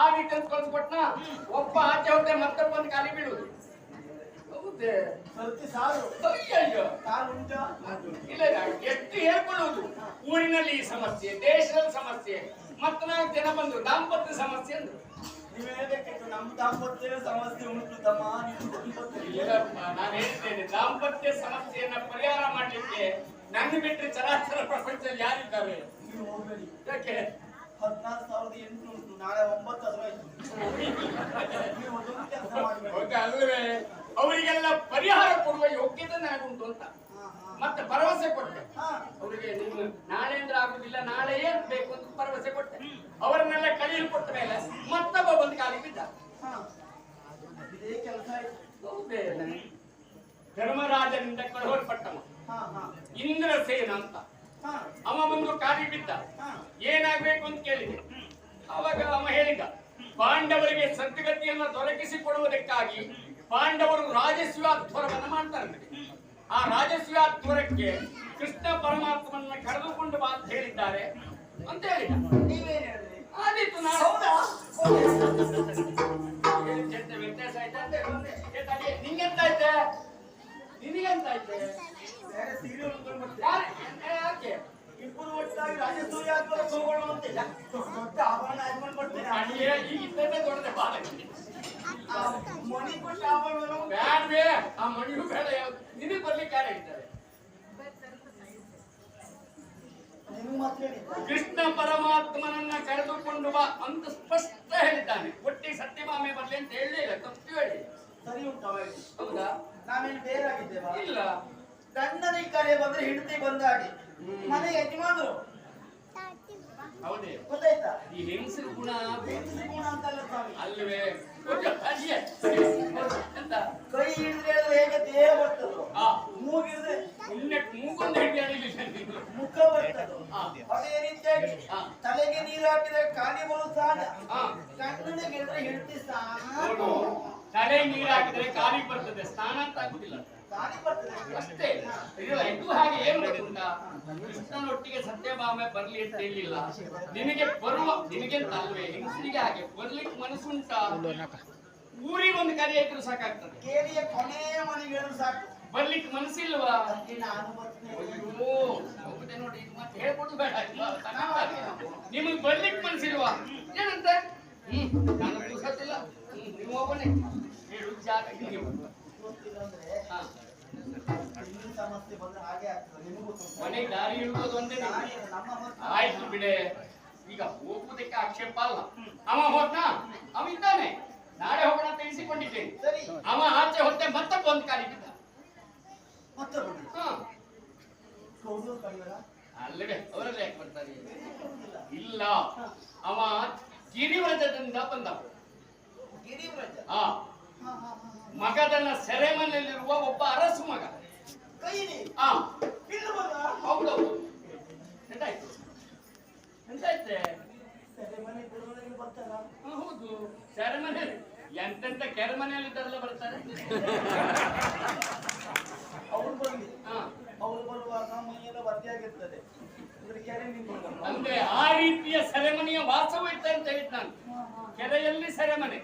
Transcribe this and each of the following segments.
ಆ ಅಂತ ಕಳ್ಸಿಕೊಟ್ನ? ಒಬ್ಬ ಆಚೆ ಹೋದ್ರೆ ಮತ್ತೊಬ್ಬ ಬಂದು ಕಾಲಿ ಬೀಳುದು ಹೌದೇ? ಸರ್ತಿ ಸಾರು. ಅಯ್ಯಯ್ಯೋ. ಉಂಟಾ? ಇಲ್ಲ ಎಷ್ಟು ಹೇಳ್ಕೊಳ್ಳುವುದು. ಊರಿನಲ್ಲಿ ಈ ಸಮಸ್ಯೆ ದೇಶದಲ್ಲಿ ಸಮಸ್ಯೆ ಮತ್ತೆ ನಾಲ್ಕು ಜನ ಬಂದ್ರು ದಾಂಪತ್ಯ ಸಮಸ್ಯೆ ಅಂದ್ರು. ನೀವು ಹೇಳ್ಬೇಕಿತ್ತು ನಮ್ಮ ದಾಂಪತ್ಯ ಸಮಸ್ಯೆ ಉಂಟು ತಮ್ಮ ನಾನು ಹೇಳ್ತೇನೆ ದಾಂಪತ್ಯ ಸಮಸ್ಯೆಯನ್ನ ಪರಿಹಾರ ಮಾಡಲಿಕ್ಕೆ ನನ್ನ ಬಿಟ್ಟರೆ ಚರಾಚರ ಪ್ರಪಂಚದಲ್ಲಿ ಯಾರಿದ್ದಾರೆ? ನೀವು ಹೋಗಬೇಡಿ. ಯಾಕೆ? ಹದಿನಾರು ಸಾವಿರದ ಎಂಟು ಉಂಟು. ನಾಳೆ ಒಂಬತ್ತು ಹತ್ರ ನೀವು ಅದೊಂದು ಕೆಲಸ ಮಾಡಬೇಡಿ ಅಲ್ವೇ ಅವರಿಗೆಲ್ಲ ಪರಿಹಾರ ಕೊಡುವ ಯೋಗ್ಯತೆ ನನಗುಂಟು ಅಂತ. ಮತ್ತೆ ಭರವಸೆ ಕೊಟ್ಟೆ. ಅವರಿಗೆ ನೀವು ನಾಳೆ ಅಂದ್ರೆ ಆಗುದಿಲ್ಲ ನಾಳೆ ಏನ್ ಬೇಕು ಅಂತ ಭರವಸೆ ಕೊಟ್ಟೆ. ಅವರನ್ನೆಲ್ಲ ಕಲಿಯಲು ಕೊಟ್ಟ ಮೇಲೆ ಮತ್ತೊಬ್ಬ ಬಂದು ಕಾಲಿಗೆ ಬಿದ್ದ. ಇದೇ ಕೆಲಸ ಧರ್ಮರಾಜನಿಂದ ಕಳುಹಲ್ಪಟ್ಟ ಹಾ ಹಾ. ಇಂದ್ರಸೇನ ಅಂತ. ಅವ ಬಂದು ಕಾಲಿ ಬಿದ್ದ. ಏನಾಗ್ಬೇಕು ಅಂತ ಕೇಳಿದೆ ಅವಾಗ ಅವ ಹೇಳಿದ ಪಾಂಡವರಿಗೆ ಸದ್ಗತಿಯನ್ನ ದೊರಕಿಸಿ ಕೊಡುವುದಕ್ಕಾಗಿ ಪಾಂಡವರು ರಾಜಸ್ವಾಧ್ವರವನ್ನು ಮಾಡ್ತಾರೆ ಆ ರಾಜಸ್ವಾಧ್ವರಕ್ಕೆ ಕೃಷ್ಣ ಪರಮಾತ್ಮನ ಕರೆದುಕೊಂಡು ಬಾ ಅಂತ ಹೇಳಿದ್ದಾರೆ ಅಂತ ಹೇಳಿದ ನೀವೇನ್ ಹೇಳಿದ್ರಿ? ಆದೀತು ನಾನು. ವ್ಯತ್ಯಾಸ ಆಯ್ತಾ ನಿಂಗೆಂತಾಯ್ತೆ ನಿನಗೆಂತಾಯ್ತೆ ಯಾಕೆ? ಇಬ್ಬರು ಒಟ್ಟಾಗಿ ರಾಜಸೂಯ ದೊಡ್ಡ ಆಭರಣ ಹಾಕೊಂಡು ಬರ್ತೀರಾ ಅಡಿಗೆ ಈಗ ಇದ್ದದ್ದೇ ದೊಡ್ಡದೆ ಬಾಳ ಆ ಮಣಿ ಕೊಟ್ಟ ಆಭರಣ ಬ್ಯಾಡ್ವೇ ಆ ಮಣ್ಣು ಬೇಡ. ನಿನಗೆ ಬರ್ಲಿಕ್ಕೆ ಯಾರು ಹೇಳ್ತಾರೆ? ಕೃಷ್ಣ ಪರಮಾತ್ಮನನ್ನ ಕರೆದುಕೊಂಡು ಬಾ ಅಂತ ಸ್ಪಷ್ಟ ಹೇಳಿದ್ದಾನೆ. ಒಟ್ಟಿಗೆ ಸತ್ಯಭಾಮೆ ಬರ್ಲಿ ಅಂತ ಹೇಳಲೇ ಇಲ್ಲ ತಪ್ಪು ಹೇಳಿ. ಸರಿ ಉಂಟು ಹೌದಾ? ನಾನೇನು ಬೇರಾಗಿದ್ದೇವಾ ಇಲ್ಲ. ಗಂಡನಿಗೆ ಕರೆ ಬಂದ್ರೆ ಹೆಂಡತಿ ಬಂದ ಮನೆಗೆ ಯಜಮಾನರು. ಹೌದೇ? ಗೊತ್ತಾಯ್ತಾ? ಈ ಹೆಂಗಸರ ಗುಣ ಹೆಂಗಸರ ಗುಣ ಅಂತಲ್ಲ ಸ್ವಾಮಿ. ಅಲ್ವೇ? ಕೈ ಹಿಡಿದ್ರೆ ಹೇಳಿದ್ರೆ ಹೇಗೆ ದೇಹ ಬರ್ತದೋ? ಪುಣ್ಯ ಮೂಗೊಂದು ಹೆಂಡಿ ಅಡಿಲಿಲ್ಲ ನೀನು. ಮುಖ ಬರ್ತದೋ. ಅದೇ ರೀತಿಯಾಗಿ. ತಲೆಗೆ ನೀರು ಹಾಕಿದ್ರೆ ಕಾಲಿ ಬರು ಸಹಜ ಹಾ. ಗಂಡನಿಗೆ ಹೇಳಿದ್ರೆ ಹೆಂಡತಿ ನೋಡು. ತಲೆ ನೀರು ಹಾಕಿದ್ರೆ ಕಾಲಿಗೆ ಬರ್ತದೆ. ಸ್ನಾನ ಅಂತ ಆಗುದಿಲ್ಲ. ಅಷ್ಟೇ. ಇಲ್ಲ ಇದು ಹಾಗೆ ಏನ್ ಗೊತ್ತುಂಟಾ? ಕೃಷ್ಣನೊಟ್ಟಿಗೆ ಸತ್ಯಭಾಮೆ ಬರ್ಲಿ ಅಂತ ಹೇಳಿಲ್ಲ. ನಿಮಗೆ ಬರುವ ನಿಮಗೆ ಅಲ್ವೇ ಹೆಂಗಸರಿಗೆ ಹಾಗೆ ಬರ್ಲಿಕ್ಕೆ ಮನಸ್ಸುಂಟ? ಊರಿಗೆ ಒಂದು ಕರೆ ಇದ್ರು ಸಾಕಾಗ್ತದೆ. ಕೇರಿಯ ಕೊನೆಯ ಮನೆಗೆ ಹೇಳಿದ್ರು ಸಾಕು. ಬರ್ಲಿಕ್ಕೆ ಮನಸ್ಸಿಲ್ವಾ? ಹೌದೇ ನೋಡಿ ಇದು ಮತ್ತೆ ಹೇಳ್ಕೊಡು ಬೇಡ. ನಿಮಗೆ ಬರ್ಲಿಕ್ಕೆ ಮನಸ್ಸಿಲ್ವಾ? ಏನಂತೆ? ಹ್ಮ್ ನಾನು ನೀವು ಹೋಗೋಣ. ಹೇಳು ಜಾಗ ಹಾ. ಹೆಣ್ಣು ಸಮಸ್ಯೆ ಬಂದ್ರೆ ಹಾಗೆ ಆಗ್ತದೆ ನಿಮಗೂ ಗೊತ್ತುಂಟು. ಮನೆಗೆ ದಾರಿ ಒಂದೇ ನಮ್ಮ ಆಯ್ತು ಬಿಡೆ. ಈಗ ಹೋಗುವುದಕ್ಕೆ ಆಕ್ಷೇಪ ಅಲ್ಲ. ಅವ ಹೋದ್ನಾ? ಅವ ಇದ್ದಾನೆ ನಾಳೆ ಹೋಗೋಣ ಅಂತ ಸರಿ. ಅವ ಆಚೆ ಹೊತ್ತೆ ಮತ್ತೆ ಬಂದ್ ಕಾಲಿ ಬಿದ್ದ. ಮತ್ತೆ ಬನ್ನಿ ಹ. ಅಲ್ಲವೇ ಅವರಲ್ಲೇ ಯಾಕೆ ಬರ್ತಾರೆ? ಇಲ್ಲ. ಅವ ಗಿರಿವ್ರಜದಿಂದ ಬಂದ. ಗಿರಿವ್ರಜ? ಆ ಹಾ ಹಾ ಹಾ ಹಾ. ಮಗದನ್ನ ಸೆರೆಮನೆಯಲ್ಲಿರುವ ಒಬ್ಬ ಅರಸು ಮಗ. ಹೌದು. ಸೆರೆಮನೆಯಲ್ಲಿ ಎಂತೆಂತ ಕೆರೆಮನೆಯಲ್ಲಿ ಇದ್ದಾರಲ್ಲ ಬರ್ತಾರೆ? ಅವ್ರು ಅವ್ರು ಬರುವಾಗ ಮೈಯೆಲ್ಲ ಕೆರೆ ಅಂದ್ರೆ ಆ ರೀತಿಯ ಸೆರೆಮನೆಯ ವಾಸವೂ ಇತ್ತು ಅಂತ ಹೇಳಿದ್ ನಾನು. ಕೆರೆಯಲ್ಲಿ ಸೆರೆಮನೆ.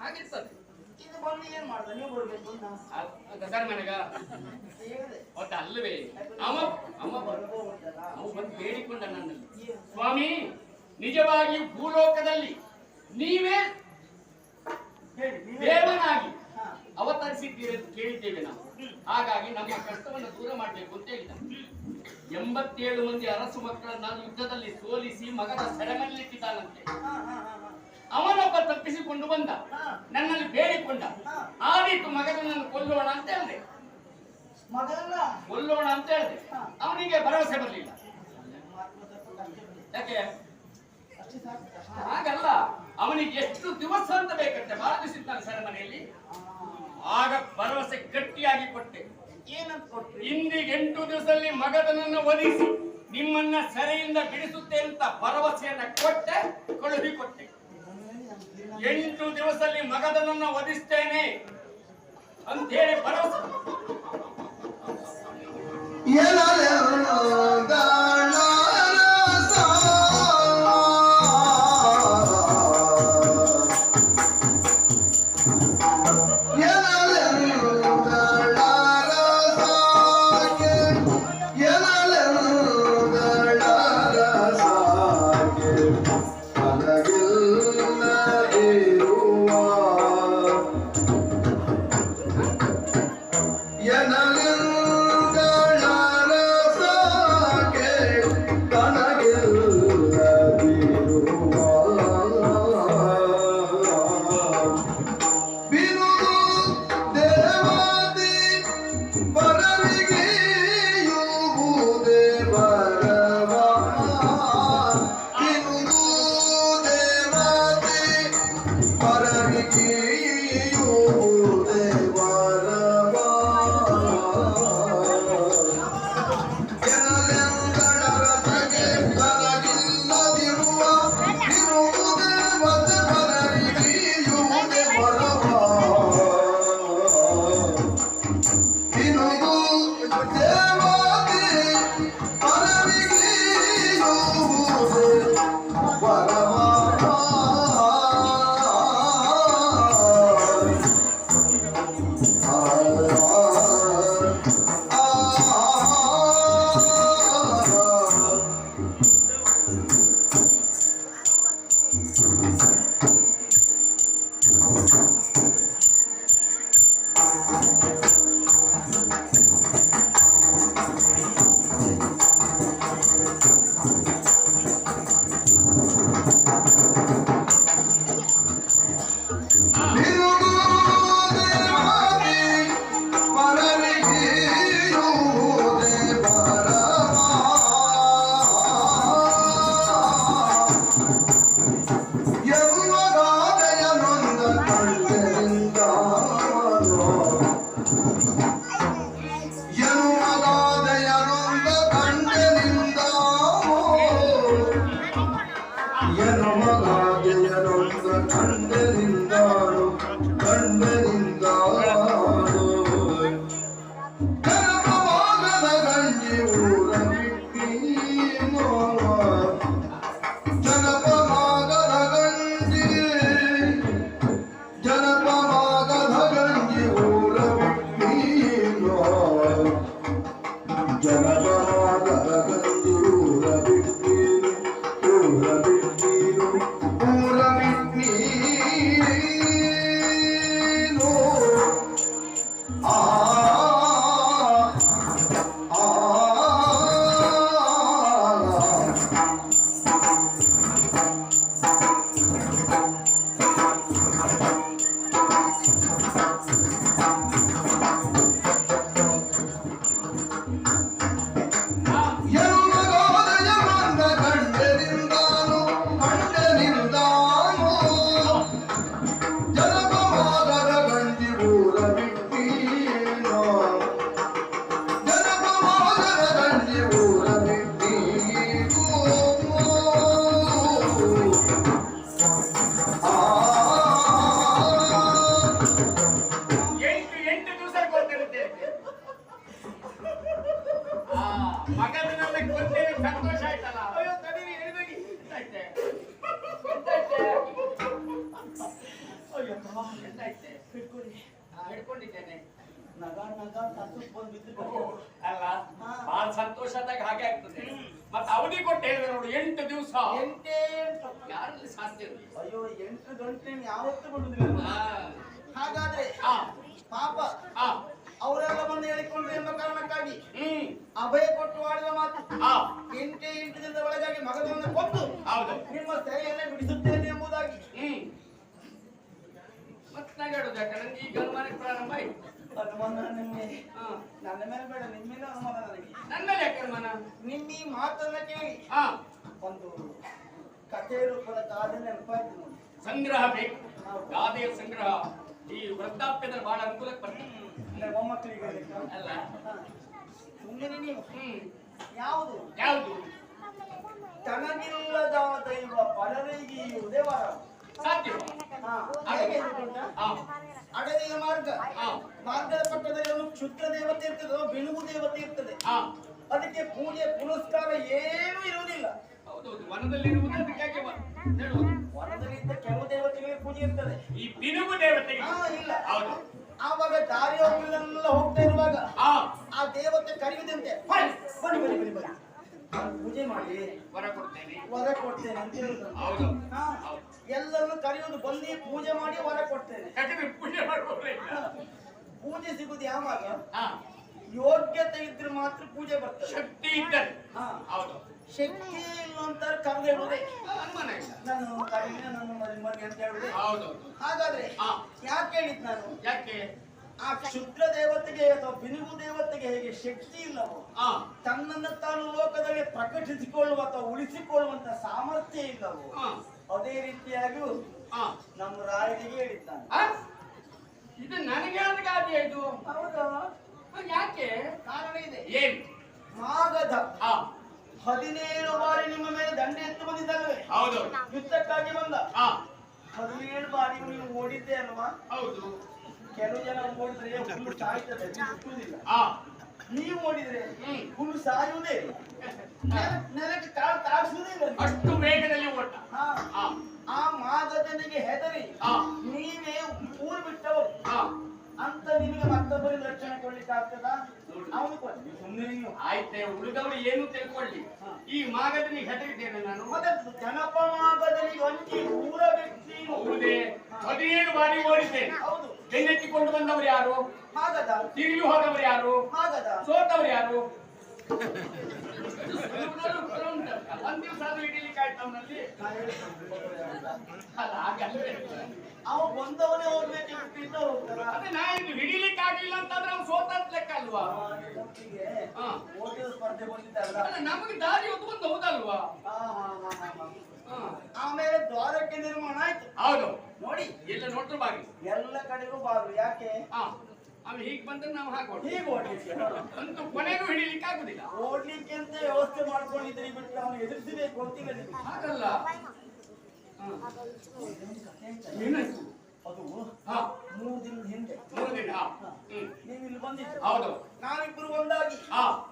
ಹಾಗಿರ್ತದೆ. ಇದು ಬಂದು ಏನ್ ಮಾಡ್ದ? ನೀವು ಬರ್ಬೇಕು ಅಂತ ಅ- ಅದ ಸೆರೆಮನೆಗ ಹೇಳಿದೆ ಒಟ್ಟು ಅಲ್ಲವೇ? ಅವ ಅವ ಬ- ಬರ್ಬೋ ಉಂಟಲ್ಲ ಅವ ಬಂದು ಬೇಡಿಕೊಂಡ ನನ್ನಲ್ಲಿ ಸ್ವಾಮಿ ನಿಜವಾಗಿ ಭೂಲೋಕದಲ್ಲಿ ನೀವೇ ದೇವನಾಗಿ ಅವತರಿಸಿದ್ದೀರಿ ಅಂತ ಕೇಳಿದ್ದೇವೆ ನಾವು. ಹಾಗಾಗಿ ನಮ್ಮ ಕಷ್ಟವನ್ನು ದೂರ ಮಾಡಬೇಕು ಅಂತ ಹೇಳಿದ. ಎಂಬತ್ತೇಳು ಮಂದಿ ಅರಸು ಮಕ್ಕಳನ್ನ ಯುದ್ಧದಲ್ಲಿ ಸೋಲಿಸಿ ಮಗನ ಸೆರೆಮನೆಯಲ್ಲಿಟ್ಟಿದ್ದಾನಂತೆ ಅವನೊಬ್ಬ ತಪ್ಪಿಸಿಕೊಂಡು ಬಂದ. ನನ್ನಲ್ಲಿ ಬೇಡಿಕೊಂಡ. ಆ ಮಗನನ್ನು ಕೊಲ್ಲೋಣ ಅಂತ ಹೇಳಿದೆ. ಮಗನ ಕೊಲ್ಲೋಣ ಅಂತ ಹೇಳಿದೆ. ಅವನಿಗೆ ಭರವಸೆ ಬರಲಿಲ್ಲ. ಯಾಕೆ? ಹಾಗಲ್ಲ. ಅವನಿಗೆ ಎಷ್ಟು ದಿವಸ ಅಂತ ಬೇಕಂತೆ? ಬಾಧಿಸಿದ್ದಾನೆ ಸರ್ ಮನೆಯಲ್ಲಿ ಆಗ ಭರವಸೆ ಗಟ್ಟಿಯಾಗಿ ಕೊಟ್ಟೆ. ಏನಂತ ಇಂದಿಗೆ ಎಂಟು ದಿವಸದಲ್ಲಿ ಮಗದನನ್ನು ಒದಿಸಿ ನಿಮ್ಮನ್ನ ಸೆರೆಯಿಂದ ಬಿಡಿಸುತ್ತೆ ಅಂತ ಭರವಸೆಯನ್ನ ಕೊಟ್ಟೆ ಕಳುಹಿ ಕೊಟ್ಟೆ ಎಂಟು ದಿವಸದಲ್ಲಿ ಮಗದನನ್ನ ವಧಿಸ್ತೇನೆ ಅಂತ ಹೇಳಿ ಭರವಸೆ Yeah. Thank you. ಅಲ್ಲ ಬಹಳ ಸಂತೋಷದಾಗ ಹಾಗೆ ಆಗ್ತದೆ. ಮತ್ತೆ ಅವಧಿ ಕೊಟ್ಟು ಹೇಳಿದ್ರೆ ನೋಡು ಎಂಟು ದಿವಸ. ಎಂಟೇ. ಯಾರಲ್ಲಿ ಸಾಧ್ಯ ಅಯ್ಯೋ ಎಂಟು ಗಂಟೆ ಯಾವತ್ತೂ ಬಿಡುದಿಲ್ಲ ಆ, ಹಾಗಾದ್ರೆ ಪಾಪ ಆ, ಅವರೆಲ್ಲ ಬಂದು ಹೇಳಿಕೊಂಡ್ರು ಎಂಬ ಕಾರಣಕ್ಕಾಗಿ. ಹ್ಮ್. ಅಭಯ ಕೊಟ್ಟು ಆಡಿದ ಮಾತು. ಆ, ಎಂಟೇ ಎಂಟು ದಿನದ ಒಳಗಾಗಿ ಮಗನನ್ನು ಕೊಟ್ಟು ಹೌದು. ನಿಮ್ಮ ಸೆರೆಯನ್ನೇ ಬಿಡಿಸುತ್ತೇನೆ ಎಂಬುದಾಗಿ. ಹ್ಮ್ ಮತ್ ನಗಾಡುದು ಯಾಕೆ? ನಂಗೆ ಈಗ ಅನುಮಾನಕ್ಕೆ ಪ್ರಾರಂಭ ಆಯ್ತು. ಅನುಮಾನ ನಿನ್ನೆ. ಮೇಲೆ ಬೇಡ ನಿಮ್ಮ ಮೇಲೆ ಅನುಮಾನ ನನಗೆ. ನನ್ನ ಮೇಲೆ ಯಾಕೆ ಅನುಮಾನ? ನಿಮ್ಮ ಈ ಮಾತನ್ನ ಕೇಳಿ. ಹಾ. ಒಂದು ಕಥೆ ರೂಪದ ಗಾದೆ ನೆನಪಾಯ್ತು ನೋಡಿ. ಸಂಗ್ರಹ ಬೇಕು. ಗಾದೆಯ ಸಂಗ್ರಹ. ಈ ವೃದ್ಧಾಪ್ಯದಲ್ಲಿ ಬಹಳ ಅನುಕೂಲಕ್ಕೆ ಬರ್ತದೆ. ಮೊಮ್ಮಕ್ಕಳಿಗೆ? ಅಲ್ಲ. ಸುಮ್ಮನೆ ನೀವು. ಹ್ಮ್. ಯಾವುದು? ಯಾವುದು? ತನಗಿಲ್ಲದ ದೈವ ಪರರಿಗಿಯುವುದೇ ವರ ಸಾಧ್ಯವ? ಹಾ ಮಾರ್ಗ. ಮಾರ್ಗದ ಪಕ್ಕದಲ್ಲಿ ಒಂದು ಕ್ಷುದ್ರ ದೇವತೆ ಇರ್ತದೋ ಒಂದು ದೇವತೆ ಇರ್ತದೆ. ಅದಕ್ಕೆ ಪೂಜೆ ಪುನಸ್ಕಾರ ಏನೂ ಇರುವುದಿಲ್ಲ. ವನದಲ್ಲಿ ವನದಲ್ಲಿದ್ದ ಕೆಲವು ದೇವತೆಗಳಿಗೆ ಪೂಜೆ ಇರ್ತದೆ. ಈ ಬಿನುಗು ದೇವತೆಗೆ. ಹಾ ಇಲ್ಲ. ಹೌದು. ಆವಾಗ ದಾರಿಯೋಗಳೆಲ್ಲ ಹೋಗ್ತಾ ಇರುವಾಗ ಆ. ದೇವತೆ ಕರೆಯುವುದಂತೆ ಬನ್ನಿ ಬನ್ನಿ ಬನ್ನಿ ಬನ್ನಿ. ಪೂಜೆ ಮಾಡಿ ವರ ಕೊಡ್ತೇನೆ. ವರ ಕೊಡ್ತೇನೆ ಅಂತ ಹೇಳುದು. ಹೌದು. ಎಲ್ಲರನ್ನು ಕರೆಯೋದು ಬಂದು ಪೂಜೆ ಮಾಡಿ ವರ ಕೊಡ್ತೇನೆ. ಯಾಕಂದ್ರೆ ಪೂಜೆ ಮಾಡುವವರೇ. ಇಲ್ಲ ಪೂಜೆ ಸಿಗುದು ಯಾವಾಗ? ಹಾ. ಯೋಗ್ಯತೆ ಇದ್ರೆ ಮಾತ್ರ ಪೂಜೆ ಬರ್ತದೆ. ಶಕ್ತಿ ಇದ್ದರೆ. ಹಾ. ಹೌದು. ಶಕ್ತಿ ಇಲ್ಲ ಅಂತ ಕರೆದೇ ಅನುಮಾನ ಇಲ್ಲ. ನಾನು ಕರೆದಿನ ನಾನು ಮನೆ ಅಂತ ಹೇಳುದೇ ಹೌದೌದು ಹಾಗಾದ್ರೆ ಹಾ. ಯಾಕೆ ಹೇಳಿದ್ ನಾನು? ಯಾಕೆ? ಆ ಕ್ಷುದ್ರ ದೇವತೆಗೆ ಅಥವಾ ಬಿನುಗು ದೇವತೆಗೆ ಹೇಗೆ ಶಕ್ತಿ ಇಲ್ಲವೋ ಹಾ. ತನ್ನನ್ನು ತಾನು ಲೋಕದಲ್ಲಿ ಪ್ರಕಟಿಸಿಕೊಳ್ಳುವ ಅಥವಾ ಉಳಿಸಿಕೊಳ್ಳುವಂತ ಸಾಮರ್ಥ್ಯ ಇಲ್ಲವೋ ಹಾ. ಅದೇ ರೀತಿಯಾಗಿ ನಮ್ಮ ರಾಯರಿಗೆ ಹೇಳಿದ್ದಾನೆ? ಇದು ನನಗೆ ಗಾದೆ ಇದು? ಹೌದಾ? ಯಾಕೆ? ಕಾರಣ ಇದೆ. ಏನು? ಮಾಗದ ಹದಿನೇಳು ಬಾರಿ ನಿಮ್ಮ ಮೇಲೆ ದಂಡೆ ಎತ್ತು ಬಂದಿದ್ದಲ್ವೇ? ಹೌದು. ಯುದ್ಧಕ್ಕಾಗಿ ಬಂದ? ಹದಿನೇಳು ಬಾರಿ ನೀವು ಓಡಿದ್ದೆ ಅಲ್ವಾ? ಹೌದು. ಕೆಲವು ಜನ ಓಡಿದ್ರೆ ಹುಲ್ಲು ಸಾಯ್ತದೆ ನೀವು ಹುಟ್ಟುವುದಿಲ್ಲ ನೀವು ಓಡಿದ್ರೆ. ಹುಲ್ಲು ಸಾಯುವುದೇ ಇಲ್ಲ. ನೆಲಕ್ಕೆ ಕಾಲು ತಾಗಿಸುವುದೇ ಇಲ್ಲ ಅಷ್ಟು ವೇಗದಲ್ಲಿ ಓಟ. ಆ ಮಾಗಧನಿಗೆ ಹೆದರಿ. ನೀವೇ ಊರು ಬಿಟ್ಟವರು. ಹಾ. ಅಂತ ನಿಮಗೆ ಮತ್ತೊಬ್ಬರಿಗೆ ರಕ್ಷಣೆ ಕೊಡ್ಲಿಕ್ಕೆ ಆಗ್ತದಾ? ಅವನು ಸುಮ್ಮನೆ ನೀವು ಆಯ್ತೆ ಉಳಿದವರು ಏನು ತಿಳ್ಕೊಳ್ಳಿ. ಈ ಮಾಗದನಿಗೆ ಹೆದರಿದ್ದೇನೆ ನಾನು. ಮತ್ತೆ ಜನಪಮಾಗದಲ್ಲಿ ಒಂಟಿ ಊರ ವ್ಯಕ್ತಿ ಹೌದೇ? ಹದಿನೇಳು ಬಾರಿ ಓಡಿದ್ದೇನೆ. ಹೌದು. ಬೆನ್ನೆತ್ತಿಕೊಂಡು ಬಂದವರು ಯಾರು? ಹಾಗದ. ತಿರುಗಿ ಹೋದವರು ಯಾರು? ಹಾಗದ. ಸೋತವರು ಯಾರು? ಒಂದ್ ದಿವಸ ಆದ್ರೂ ಹಿಡಿಲಿಕ್ಕೆ ಆಯ್ತು ಅವನಲ್ಲಿ ಅವ ಬಂದವನೇ ಹೋಗ್ಬೇಕು ಅದೇ ನಾ ಇದು ಹಿಡಿಲಿಕ್ಕೆ ಆಗ್ಲಿಲ್ಲ ಅಂತಂದ್ರೆ ಅವ್ನು ಸೋತ ಅಂತ ಲೆಕ್ಕ ಅಲ್ವಾ ಸ್ಪರ್ಧೆ ಬಂದಿದ್ದಲ್ಲ ನಮಗೆ ದಾರಿ ಒತ್ತು ಬಂದು ಹೌದಲ್ವಾ. ಆಮೇಲೆ ದ್ವಾರಕ್ಕೆ ನಿರ್ಮಾಣ ಆಯ್ತು ಹೌದು. ನೋಡಿ ಎಲ್ಲ ನೋಡ್ರು ಬಾರಿ ಎಲ್ಲ ಕಡೆಗೂ ಬಾರು. ಯಾಕೆ? ಹಾ ಹೀಗೆ ಬಂದ್ರೆ ನಾವು ಹಾಕೋಣ ಹೀಗೆ ಓಡ್ಲಿಕ್ಕೆ ಅಂತ ಕೊನೆಗೂ ಹಿಡಿಲಿಕ್ಕೆ ಆಗುದಿಲ್ಲ. ಓಡ್ಲಿಕ್ಕೆ ಅಂತ ವ್ಯವಸ್ಥೆ ಮಾಡ್ಕೊಂಡಿದ್ದೀರಿ ಬಿಟ್ಟು ಅವನು ಎದುರಿಸಬೇಕು ನಿಮಗೆ. ಹಾಗಲ್ಲ. ಏನಾಯ್ತು? ಅದು ಮೂರು ದಿನದ ಹಿಂದೆ. ಮೂರು ದಿನ. ನೀವು ಇಲ್ಲಿ ಬಂದಿದ್ದು ಹೌದು. ನಾವಿಬ್ಬರು ಒಂದಾಗಿ.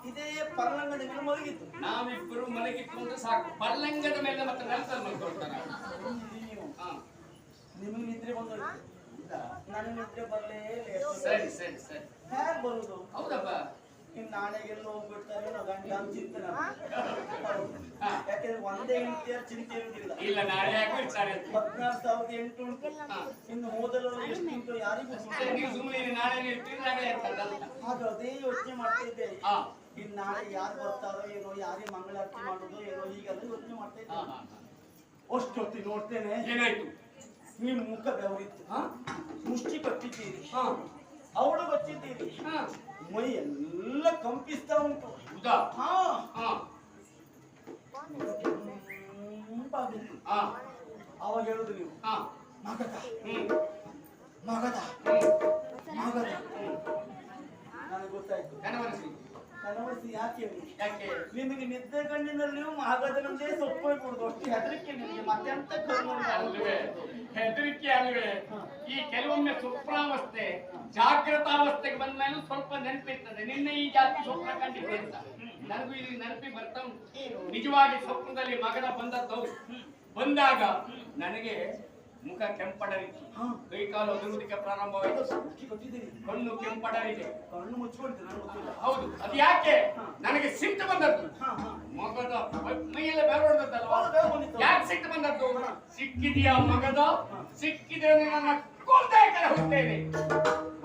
ಇದೇ ಪರ್ಲಂಗದ ಮೇಲೆ ಮಲಗಿತ್ತು ನಾವಿಬ್ಬರು ಮಲಗಿತ್ತು ಅಂದ್ರೆ ಸಾಕು. ಪಲ್ಲಂಗದ ಮೇಲೆ ಮತ್ತೆ ನೆಲದಲ್ಲಿ ಹಾ. ನಿಮಗೆ ನಿದ್ರೆ ಬಂದೋಯ್ತು. ನನಗೆ ನಿದ್ರೆ ಬರಲೇ ಸರಿ ಸರಿ ಸರಿ. ಬರುದು? ಹೌದಪ್ಪ. ಇನ್ನು ನಾಳೆಗೆಲ್ಲ ಹೋಗ್ಬಿಡ್ತಾರೆ ನಾವು ಗಂಡ ಅಂತ ಚಿಂತೆ ಹಾ. ಯಾಕೆಂದ್ರೆ ಒಂದೇ ಹೆಂಡತಿಯರ ಚಿಂತೆ ಇರುವುದಿಲ್ಲ ಇಲ್ಲ ನಾಳೆ ಯಾಕೆ ಇರ್ತಾರೆ ಅಂತ ಹದಿನಾರು ಸಾವಿರದ ಎಂಟು ಉಂಟು. ಇನ್ನು ಹೋದಲು ಎಷ್ಟು ಉಂಟು ಯಾರಿಗೂ ಸರಿ, ನೀವು ಸುಮ್ಮನೆ ನಾಳೆ ಹಾಗೆ ಅದೇ ಯೋಚನೆ ಮಾಡ್ತಾ ಇದ್ದೇನೆ ಹಾ. ಇನ್ನು ನಾಳೆ ಯಾರು ಬರ್ತಾರೋ ಏನೋ ಯಾರಿಗೆ ಮಂಗಳಾರತಿ ಮಾಡೋದು ಏನೋ ಹೀಗೆಲ್ಲ ಯೋಚನೆ ಮಾಡ್ತಾ ಹಾ ಇದ್ದೇನೆ ಅಷ್ಟೊತ್ತಿ ನೋಡ್ತೇನೆ. ಏನಾಯ್ತು? ನಿಮ್ಮ ಮುಖ ಬೆವರಿತ್ತು. ಮುಷ್ಟಿ ಕಟ್ಟಿದ್ದೀರಿ ಹಾ. ಅವಳು ಬಚ್ಚಿದ್ದೀರಿ. ಹಾ. ಮೈ ಎಲ್ಲ ಕಂಪಿಸ್ತಾ ಉಂಟು. ಹೌದಾ. ಅವಾಗ ಹೇಳುದು ನೀವು. ಹಾ. ಮಗದ. ಮಗದ. ಮಗದ. ನನಗೆ ಗೊತ್ತಾಯ್ತು. ಕನವರಿಸಿ. ಕನವರಿಸಿ ಯಾಕೆ ಹೇಳಿ? ಯಾಕೆ? ನಿಮಗೆ ನಿದ್ದೆ ಕಣ್ಣಿನಲ್ಲಿ ಮಗದನಂದೇ ಸೊಪ್ಪು ಕೊಡುದು ಅಷ್ಟೇ. ಹೆದರಿಕೆ ನಿಮಗೆ ಮತ್ತೆ ಅಂತ ಅಲ್ವೇ ಹೆದರಿಕೆ ಅಲ್ವೇ ಈ ಕೆಲವೊಮ್ಮೆ ಸುಪ್ರಾವಸ್ಥೆ ಜಾಗೃತಾವಸ್ಥೆಗೆ ಬಂದ ಮೇಲೆ ಸ್ವಲ್ಪ ನೆನಪಿರ್ತದೆ. ನಿನ್ನೆ ಈ ಜಾತಿ ಸ್ವಪ್ನ ಕಂಡಿದ್ದೆ ಅಂತ. ನನಗೂ ಇಲ್ಲಿ ನೆನಪಿ ಬರ್ತಾ ನಿಜವಾಗಿ ಸ್ವಪ್ನದಲ್ಲಿ ಮಗನ ಬಂದದ್ದು. ಬಂದಾಗ ನನಗೆ ಮುಖ ಕೆಂಪಡರಿತು. ಕೈ ಕಾಲು ಒದರುವುದಕ್ಕೆ ಪ್ರಾರಂಭವಾಯಿತು. ಕಣ್ಣು ಕೆಂಪಡರಿದೆ ಕಣ್ಣು ಮುಚ್ಚಿಕೊಂಡಿದ್ದೆ ನಾನು ಗೊತ್ತಿಲ್ಲ ಹೌದು ಅದು ಯಾಕೆ? ನನಗೆ ಸಿಟ್ಟು ಬಂದದ್ದು. ಮಗದ ಮೈಯೆಲ್ಲ ಬೇರೆ ಹೊಡೆದದ್ದಲ್ವಾ? ಯಾಕೆ ಸಿಟ್ಟು ಬಂದದ್ದು? ಸಿಕ್ಕಿದೆಯಾ ಮಗದ? ಸಿಕ್ಕಿದೆ ನನ್ನ ಕೊಂದೆ ಕಡೆ ಹೋಗ್ತೇನೆ.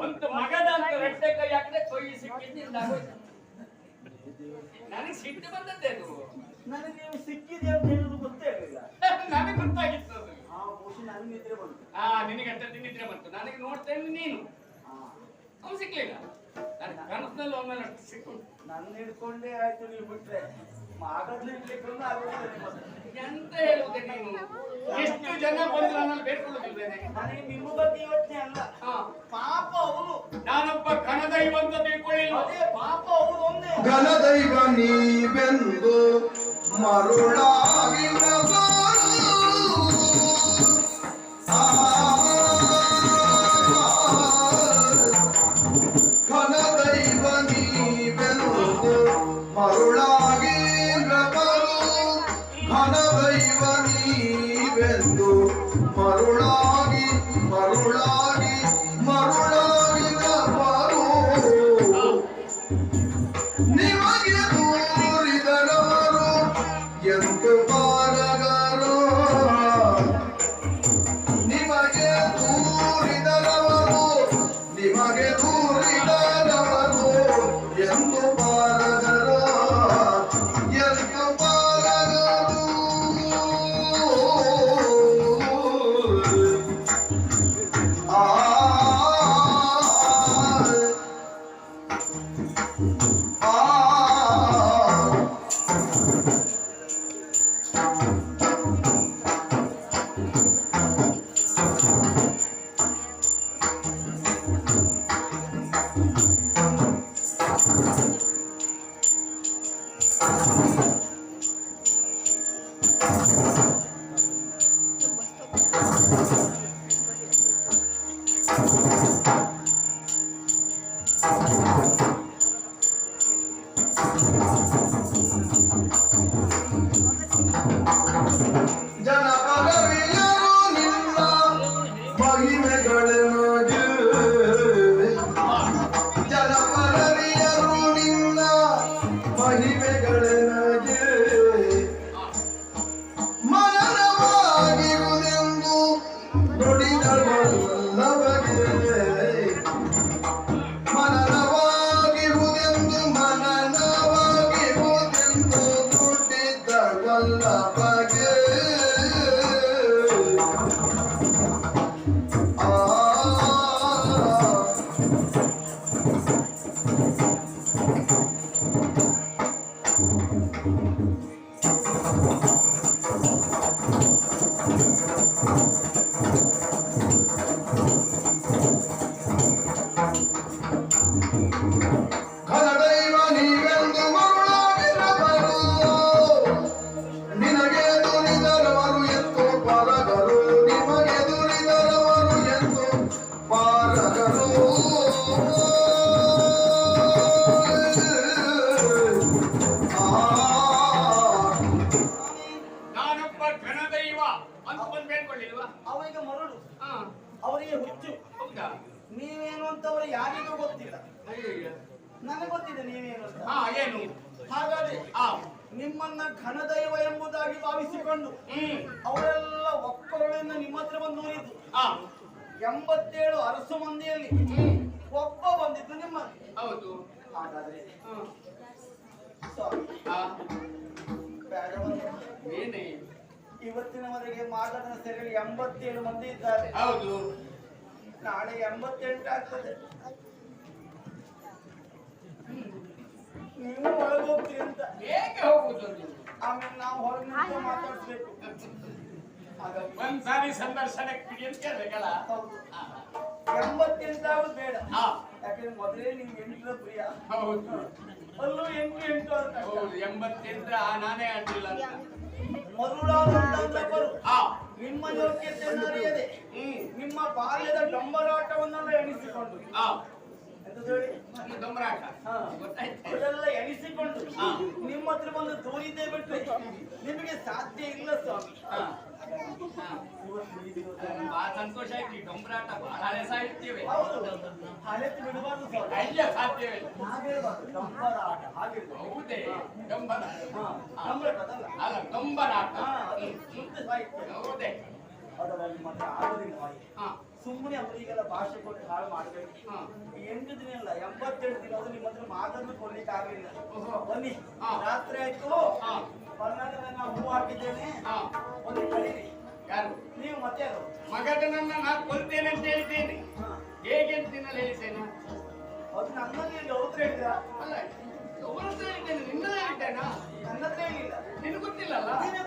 ಒಂದು ಮಗದ ಅಂತ ರೆಟ್ಟೆ ಕೈ ಹಾಕಿದ್ರೆ ಸಿಕ್ಕಿದ್ದಿಂದ ಆಗೋಯ್ತು ನನಗೆ ಸಿಟ್ಟು ಬಂದದ್ದೇ ಅದು. ನನಗೆ ನೀವು ಸಿಕ್ಕಿದೆ ನಿದ್ರೆ ಬಂತು. ಆ ನಿನಗೆ ಅಂತ ತಿನ್ನಿದ್ರೆ ಬಂತು. ನನಗೆ ನೋಡ್ತೇನೆ ನೀನು. ಅವ್ನು ಸಿಕ್ಲಿಲ್ಲ. ನನ್ನ ಕನಸಿನಲ್ಲಿ ಒಮ್ಮೆ ಸಿಕ್ಕು ನನ್ನ ಹಿಡ್ಕೊಂಡೇ ಆಯ್ತು ನೀವು ಬಿಟ್ರೆ. ಮಾಗದ್ಲು ಇಡ್ಲಿಕ್ಕೆ ಆಗೋದಿಲ್ಲ ಎಂತ ಹೇಳುವುದೇ ನೀನು? ಎಷ್ಟು ಜನ ಬಂದ್ರು ನನ್ನಲ್ಲಿ ಬೇಡ್ಕೊಳ್ಳೋದಿದ್ದೇನೆ ನನಗೆ ನಿಮ್ಮ ಬಗ್ಗೆ ಯೋಚನೆ ಅಲ್ಲ. ಹಾ. ಪಾಪ ಅವನು ನಾನೊಬ್ಬ ಘನದೈವ ಅಂತ ತಿಳ್ಕೊಳ್ಳಿಲ್ಲ. ಅದೇ ಪಾಪ ಅವನು ಒಂದೇ. ಘನದೈವ ನೀವೆಂದು ಮರುಳಾಗಿ ಘನದೈವ ನಿಮ್ಮ ಹತ್ರ ಬಂದು ನೋಡಿದ್ದು. ಆ ಎಂಬತ್ತೇಳು ಅರಸು ಮಂದಿಯಲ್ಲಿ ಒಬ್ಬ ಬಂದಿದ್ದು ನಿಮ್ಮ ಹೌದು. ಹಾಗಾದ್ರೆ. ಏನೇ. ಇವತ್ತಿನವರೆಗೆ ಮಾತಾಡಿದ ಸೆರೆಯಲ್ಲಿ ಎಂಬತ್ತೇಳು ಮಂದಿ ಇದ್ದಾರೆ. ಹೌದು. ನಾಳೆ ಎಂಬತ್ತೆಂಟು ಆಗ್ತದೆ. ನೀವು ಒಳಗೋಗ್ತೀರಿ ಅಂತ. ಹೇಗೆ ಹೋಗುದು? ಆಮೇಲೆ ನಾವು ಹೊರಗೆ ಮಾತಾಡ್ಬೇಕು ಒಂದ್ ಸಾರಿ ಸಂದರ್ಶನಕ್ಕೆ ಬಿಡಿ ಅಂತ ಕೇಳ್ಬೇಕಲ್ಲ? ಎಂಬತ್ತೆಂಟು ಆಗುದು ಬೇಡ. ಯಾಕಂದ್ರೆ ಮೊದಲೇ ನಿಮ್ಗೆ ಎಂಟು ಪ್ರಿಯ. ಹೌದು. ಅಲ್ಲೂ ಎಂಟು ಎಂಟು ಅಂತ ಹೌದು ಎಂಬತ್ತೆಂಟರ ನಾನೇ ಆಡ್ಲಿಲ್ಲ ಅಂತ. ಮರುಳಾದಂತವರು ನಿಮ್ಮ ಯೋಗ್ಯತೆಯನ್ನು ಅರಿಯದೆ. ನಿಮ್ಮ ಬಾಲ್ಯದ ಡಂಬರಾಟವನ್ನೆಲ್ಲ ಎಣಿಸಿಕೊಂಡು. ಆ ಎಂತದು ಹೇಳಿ? ಡೊಂಬರಾಟ. ಗೊತ್ತಾಯ್ತು ಅದೆಲ್ಲ ಎಣಿಸಿಕೊಂಡು ಹಾ. ನಿಮ್ಮ ಹತ್ರ ಬಂದು ದೂರಿದ್ದೇ ಬಿಟ್ರೆ ನಿಮಗೆ ಸಾಧ್ಯ ಇಲ್ಲ ಸ್ವಾಮಿ. ಬಹಳ ಸಂತೋಷ ಆಯ್ತು ಈ ಡೊಂಬರಾಟ ಬಹಳ ಹಳೆ ಸಾಹಿತ್ಯವೇ ಹಳೆತ್ತು ಬಿಡಬಾರ್ದು ಸ್ವಾಮಿ. ಅಲ್ಲ ಸಾಧ್ಯವೇ ಇಲ್ಲ. ಹಾಗಿರ್ಬಾರ್ದು ಡಂಬರಾಟ ಹಾಗಿರ್ಬಾರ್ದು ಹೌದೇ. ಅಲ್ಲ ಡೊಂಬರಾಟ. ಹ್ಮ್. ಹೌದೇ. ಆಗೋದಿಲ್ಲ ಹಾ. ಸುಮ್ಮನೆ ಅವರಿಗೆಲ್ಲ ಭಾಷೆ ಕೊಟ್ಟು ಹಾಳು ಮಾಡಬೇಕು ಹಾ. ಎಂಟು ದಿನ ಇಲ್ಲ ಎಂಬತ್ತೆಂಟು ದಿನ ಅದು ನಿಮ್ಮ ಹತ್ರ ಮಾತನ್ನು ಕೊಡ್ಲಿಕ್ಕೆ ಆಗಲಿಲ್ಲ. ಓಹೋ. ಬನ್ನಿ. ರಾತ್ರಿ ಆಯ್ತು. ಹಾ. ಬರ್ನಾಡಿನ ನಾವು ಹೂ ಹಾಕಿದ್ದೇನೆ. ಒಂದು ಕಳೀರಿ ಯಾರು? ನೀವು ಮತ್ತೆ ಯಾರು? ಮಗದನನ್ನ ನಾನು ಕೊಲ್ತೇನೆ ಅಂತ ಹೇಳ್ತೇನೆ. ಹೇಗೆ ಅಂತ ದಿನ ಹೇಳಿದ್ದೇನೆ? ಅದು ನನ್ನಲ್ಲಿ ಇಲ್ಲಿ ಅವ್ರ ಹೇಳಿದ ಅಲ್ಲ ಅವರ ಹತ್ರ ಹೇಳಿದ್ದೇನೆ ನಿನ್ನಲ್ಲ ಹೇಳಿದ್ದೇನಾ? ನನ್ನ ಹೇಳಿಲ್ಲ. ನಿನಗೆ ಗೊತ್ತಿಲ್ಲಲ್ಲ? ನೀನೇ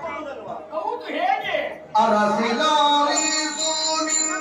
ಹೌದು ಹೇಗೆ? ಅರಸಿಲಾಲಿಸು ನಿನ್ನ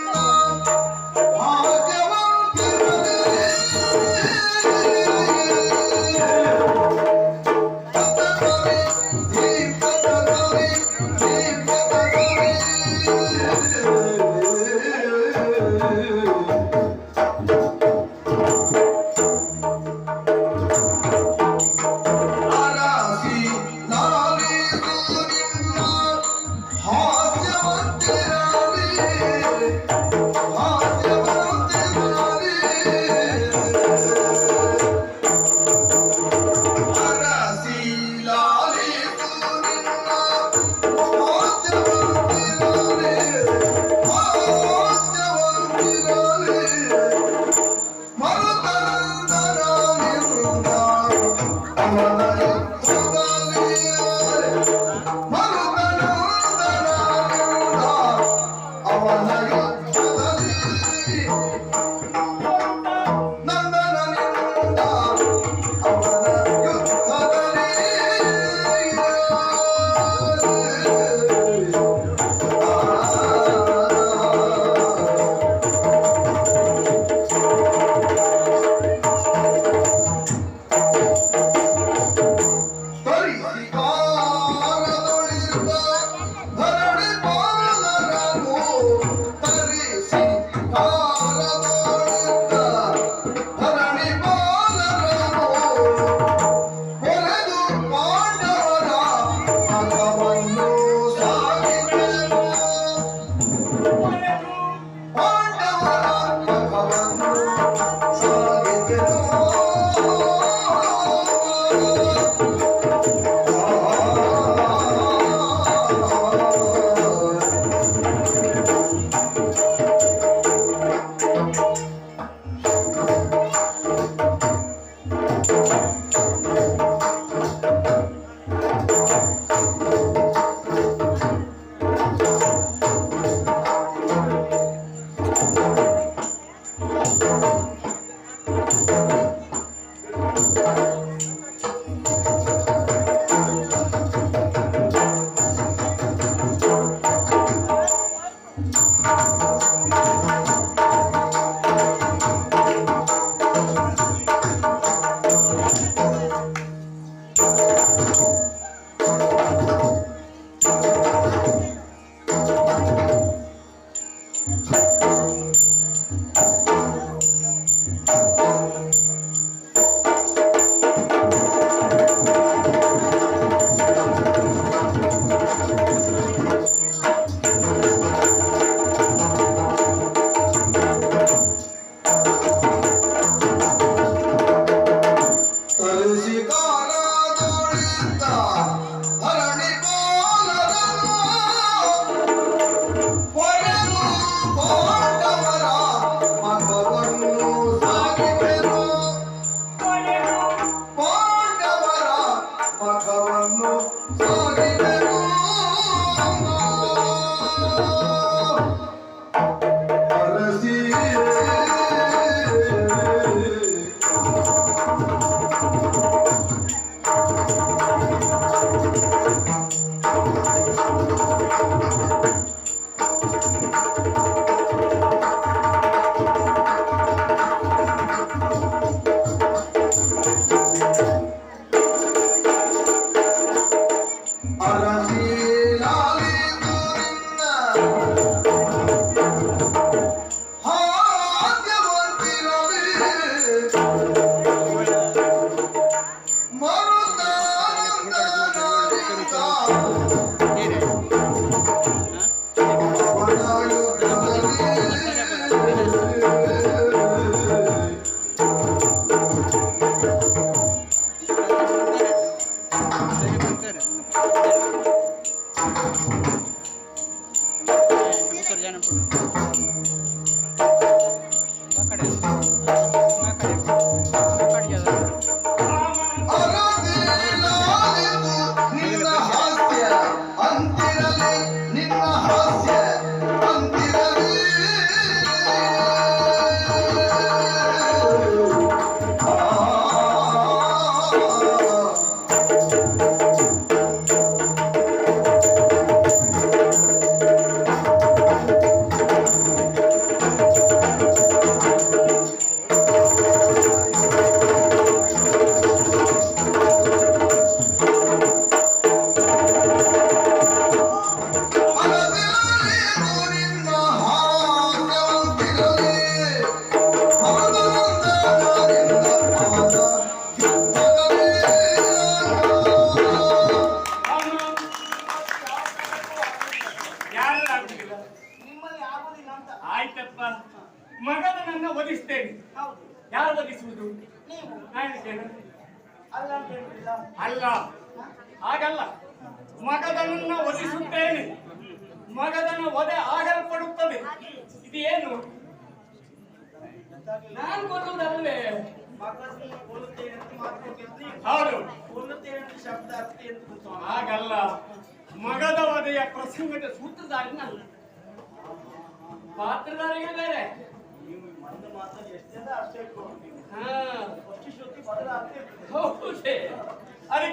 ಅರಸಿ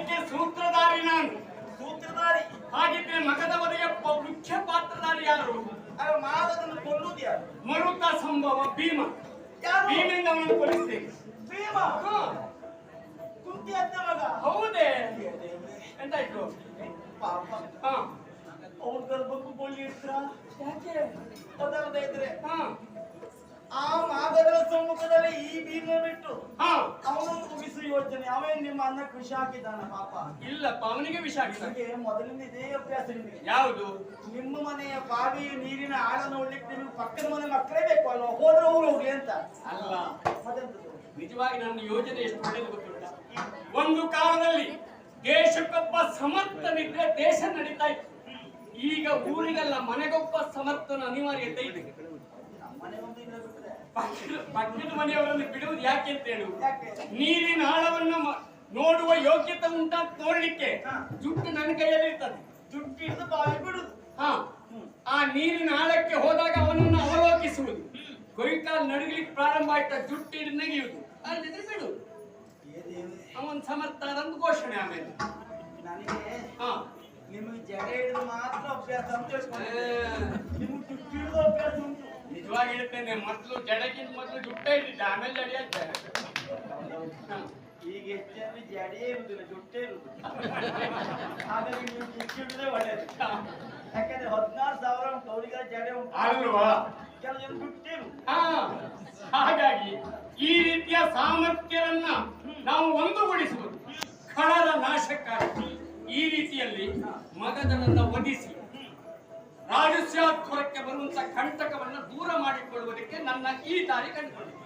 ಅದಕ್ಕೆ ಸೂತ್ರಧಾರಿ ನಾನು. ಸೂತ್ರಧಾರಿ? ಹಾಗಿದ್ರೆ ಮಗದ ಪ- ಮುಖ್ಯ ಪಾತ್ರಧಾರಿ ಯಾರು? ಮಾದನ್ನು ಕೊಲ್ಲುವುದು ಯಾರು? ಮರುತ ಸಂಭವ ಭೀಮ. ಭೀಮಿಂದ ಅವನನ್ನು ಕೊಲಿಸ್ತೇನೆ ಭೀಮ? ಕುಂತಿ ಅತ್ತ ಮಗ. ಹೌದೇ. ಎಂತಾಯ್ತು? ಪಾಪ. ಹಾ. ಅವ್ರ ಗರ್ಭಕ್ಕೂ ಕೊಲ್ಲಿ ಇಟ್ರ ಯಾಕೆ? ಅದಲ್ಲದೆ ಇದ್ರೆ. ಹಾ. ಆ ಮಾದರ ಸಮ್ಮುಖದಲ್ಲಿ ಈ ಭೀಮ ಬಿಟ್ಟು ಹಾ. ಅವನನ್ನು ಮುಗಿಸು ಯೋಚನೆ. ಅವೇನ್ ನಿಮ್ಮ ಅನ್ನಕ್ಕೆ ವಿಷ ಹಾಕಿದ್ದಾನ ಪಾಪ. ಇಲ್ಲಪ್ಪ ಅವನಿಗೆ ವಿಷ ಹಾಕಿದ್ದಾನೆ. ಮೊದಲಿಂದ ಇದೇ ಅಭ್ಯಾಸ ನಿಮಗೆ. ಯಾವುದು? ನಿಮ್ಮ ಮನೆಯ ಬಾವಿ ನೀರಿನ ಆಳ ನೋಡ್ಲಿಕ್ಕೆ ನಿಮ್ಗೆ ಪಕ್ಕದ ಮನೆ ಮಕ್ಕಳೇ ಬೇಕು ಅಲ್ವಾ? ಹೋದ್ರೆ ಊರು ಹೋಗ್ಲಿ ಅಂತ. ಅಲ್ಲ? ನಿಜವಾಗಿ ನನ್ನ ಯೋಜನೆ ಎಷ್ಟು ಒಳ್ಳೇದು ಗೊತ್ತಿಲ್ಲ ಒಂದು ಕಾಲದಲ್ಲಿ ದೇಶಕ್ಕೊಬ್ಬ ಸಮರ್ಥನಿದ್ರೆ ದೇಶ ನಡೀತಾ ಇತ್ತು. ಈಗ ಊರಿಗೆಲ್ಲ ಮನೆಗೊಬ್ಬ ಸಮರ್ಥನ ಅನಿವಾರ್ಯತೆ ಇದೆ ನಮ್ಮ ಮನೆ ಒಂದು ಇಲ್ಲ ಬಿಟ್ರೆ ಪಕ್ಕದ ಮನೆಯವರನ್ನು ಬಿಡುವುದು ಯಾಕೆ ಅಂತ ಹೇಳು. ನೀರಿನ ಆಳವನ್ನು ನೋಡುವ ಯೋಗ್ಯತೆ ಉಂಟ ನೋಡ್ಲಿಕ್ಕೆ. ಜುಟ್ಟು ನನ್ನ ಕೈಯಲ್ಲಿ ಇರ್ತದೆ. ಜುಟ್ಟು ಇದ್ದು ಬಾವಿ ಬಿಡುದು. ಹಾ. ಆ ನೀರಿನ ಆಳಕ್ಕೆ ಹೋದಾಗ ಅವನನ್ನು ಅವಲೋಕಿಸುವುದು. ಕೊಯ್ಕಾಲ್ ನಡುಗಲಿಕ್ಕೆ ಪ್ರಾರಂಭ ಆಯ್ತಾ ಜುಟ್ಟು ಹಿಡಿದು ನೆಗೆಯುವುದು. ಅಲ್ಲಿದ್ರೆ ಬಿಡು. ಅವನ್ ಸಮರ್ಥ ಅದೊಂದು ಘೋಷಣೆ ಆಮೇಲೆ. ನನಗೆ ಹಾ. ನಿಮಗೆ ಜಡೆ ಹಿಡಿದು ಮಾತ್ರ ಅಭ್ಯಾಸ ಅಂತ ನಿಮ್ಗೆ ಹಿಡಿದು ಅಭ್ಯಾಸ ಉಂಟು. ನಿಜವಾಗಿ ಹೇಳ್ತೇನೆ ಮೊದಲು ಜಡಕ್ಕಿಂತ ಮೊದಲು ಜುಟ್ಟ ಹಿಡಿದ್ದೆ ಆಮೇಲೆ ಜಡಿ ಆಗ್ತಾರೆ ಈಗ ಹೆಚ್ಚಾಗಿ ಜಡಿಯೇ ಇರುದಿಲ್ಲ ಜುಟ್ಟೇ ಇರುದು ಹಾಗಾಗಿ ನೀವು ಒಳ್ಳೇದು. ಯಾಕಂದ್ರೆ ಹದಿನಾರು ಸಾವಿರ ಉಂಟು ಅವರಿಗೆ ಜಡೆ ಉಂಟು. ಅಲ್ವಾ? ಕೆಲವು ಜನ ಜುಟ್ಟೇ ಹಾಗಾಗಿ ಈ ರೀತಿಯ ಸಾಮರ್ಥ್ಯವನ್ನ ನಾವು ಒಂದುಗೂಡಿಸುವುದು. ಕಳದ ನಾಶಕ್ಕಾಗಿ ಈ ರೀತಿಯಲ್ಲಿ ಮಗದನನ್ನ ಒದಿಸಿ ರಾಜಸ್ಯಾಧ್ವರಕ್ಕೆ ಬರುವಂತ ಮಾಡಿಕೊಳ್ಳುವುದಕ್ಕೆ ನನ್ನ ಈ ದಾರಿ ಕಂಡುಕೊಂಡಿದೆ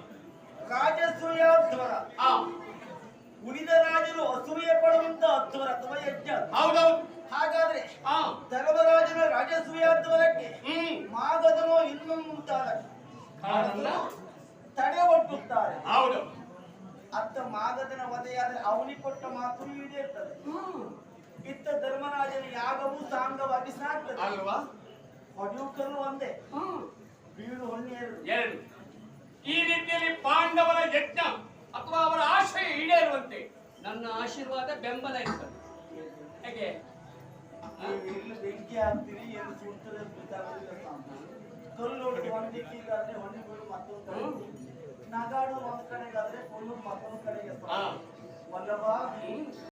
ರಾಜಸೂಯಾಧ್ವರ ಆ. ಉಳಿದ ರಾಜರು ಅಸೂಯ ಪಡುವಂತ ಅಧ್ವರ ಅಥವಾ ಯಜ್ಞ. ಹೌದೌದು. ಹಾಗಾದ್ರೆ ಆ. ಧರ್ಮರಾಜನ ರಾಜಸೂಯಾಧ್ವರಕ್ಕೆ ಹ್ಮ್. ಮಾಗದನು ಇನ್ನೊಂದು ತಡೆ ಒಡ್ಡುತ್ತಾರೆ. ಹೌದು. ಅತ್ತ ಮಾಗದನ ವಧೆಯಾದ್ರೆ ಅವನಿಗೆ ಕೊಟ್ಟ ಮಾತು ಈಡೇರ್ತದೆ ಹ್ಮ್. ಇತ್ತ ಧರ್ಮರಾಜನ ಯಾಗವೂ ಸಾಂಗವಾಗಿ ಸಾಕ್ತದೆ. ಅಲ್ವಾ? ಹೊಡೆಯುಕಲ್ಲು ಒಂದೇ. ಎರಡು. ಈ ರೀತಿಯಲ್ಲಿ ಪಾಂಡವರ ಯಜ್ಞ ಅಥವಾ ಅವರ ಆಶಯ ಈಡೇರುವಂತೆ ನನ್ನ ಆಶೀರ್ವಾದ ಬೆಂಬಲ ಇರ್ತದೆ. ಹೇಗೆ? ಬೆಂಕಿ ಹಾಕ್ತೀರಿ ಏನು ಸುಡ್ತದೆ. ಕಲ್ಲು ಮತ್ತೊಂದು ನಗಾಡು ಒಂದ್ ಕಡೆಗಾದ್ರೆ ಮತ್ತೊಂದು ಕಡೆಗೆ. ವಲ್ಲಭ.